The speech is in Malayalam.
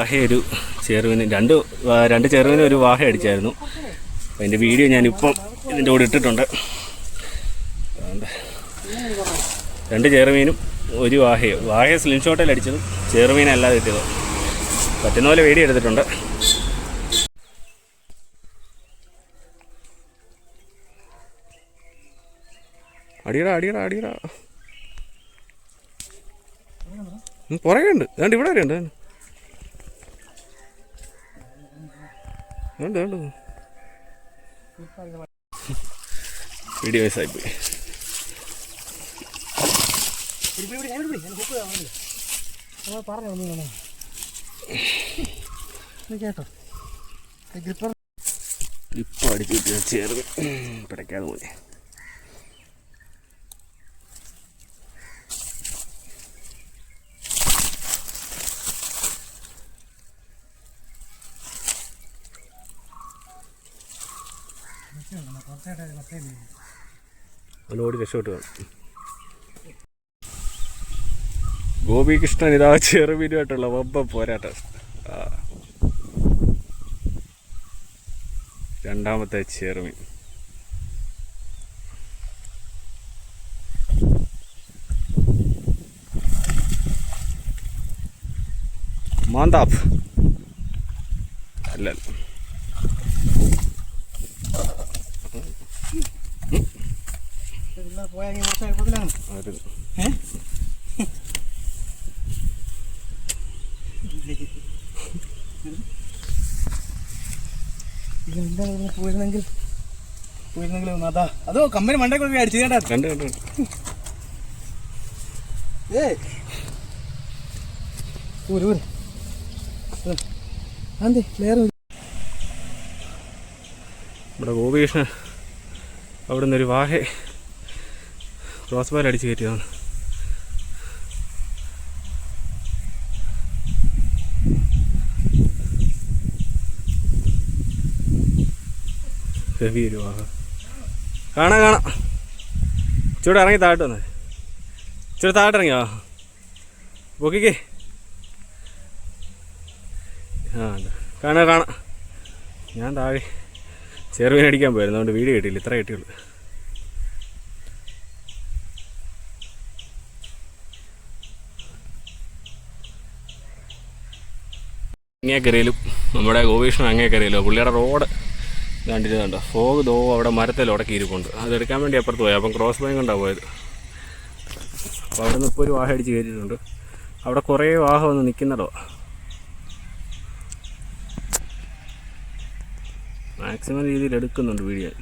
വാഹ ഒരു രണ്ട് രണ്ട് ചെറുവിന് ഒരു വാഹ അടിച്ചായിരുന്നു അതിന്റെ വീഡിയോ ഞാനിപ്പം ഇതിന്റെ കൂടെ ഇട്ടിട്ടുണ്ട്. രണ്ട് ചെറുമീനും ഒരു വാഹയും. വാഹ സ്ലിം ഷോട്ടിൽ അടിച്ചതും ചെറുമീനല്ലാതെ കിട്ടിയത് പറ്റുന്ന പോലെ വീഡിയോ എടുത്തിട്ടുണ്ട്. അടിയടാ അടിയടാ അടിയടാ. പുറകെ ഉണ്ട്. ഇവിടെ വരെ ഉണ്ട്. വേണ്ട വേണ്ട. വീഡിയോ പോയി. കേട്ടോ ഗ്രിപ്പർ ഇപ്പോൾ അടിച്ചിട്ട് ചേർന്ന് പിടയ്ക്കാതെ പോയി. അവനോടി രക്ഷപ്പെട്ട് കാണും ഗോപികൃഷ്ണൻ ഇതാ ചെറുമീനുമായിട്ടുള്ള വമ്പ പോരാട്ടം. രണ്ടാമത്തെ ചെറുമീൻ. മാന്താപ്പ്. അല്ല പോയാൽ കുറച്ച് എളുപ്പത്തിലാണ് ഒരു ഇതെന്താ പോയിരുന്നെങ്കിൽ പോയിരുന്നെങ്കിൽ അതാ അതോ കമ്പനി മണ്ടേ കൊണ്ട് അടിച്ചു കേട്ടാ കണ്ടു കണ്ടു. ഏ ഊര് അതെ വേറെ ഇവിടെ ഗോപികൃഷ്ണൻ അവിടെ നിന്നൊരു വാഹ ക്രോസ് ബാർ അടിച്ച് കയറ്റിയതാണ്. ഹെവി ഒരു വാഹ. കാണാം കാണാം. ഇച്ചിരി ഇറങ്ങി താഴോട്ട് വന്നേ. ഇച്ചിരി താഴോട്ട് ഇറങ്ങിയോ? പൊക്കിക്കേ. ആ കാണാ കാണാം. ഞാൻ താഴെ ചെറുവിനടിക്കാൻ പോയിരുന്നു. അതുകൊണ്ട് വീഡിയോ കിട്ടിയില്ല. ഇത്ര കിട്ടിയുള്ളൂ. അങ്ങേക്കരയിലും നമ്മുടെ ഗോപീഷ്ണൻ അങ്ങേക്കരയിലും പുള്ളിയുടെ റോഡ് കണ്ടിരുന്നുണ്ട്? ഫോഗ് ദോ അവിടെ മരത്തിൽ ഉടക്കി ഇരിപ്പുണ്ട് അതെടുക്കാൻ വേണ്ടി അപ്പുറത്ത് പോയി. അപ്പം ക്രോസ് ബൈൻ ഉണ്ടാവും പോയത്. അപ്പോൾ അവിടെ നിന്ന് ഇപ്പോൾ ഒരു വാഹ അടിച്ച് കയറ്റിയിട്ടുണ്ട്. അവിടെ കുറേ വാഹം വന്ന് നിൽക്കുന്നുണ്ടോ മാക്സിമം രീതിയിൽ എടുക്കുന്നുണ്ട് വീഡിയോ.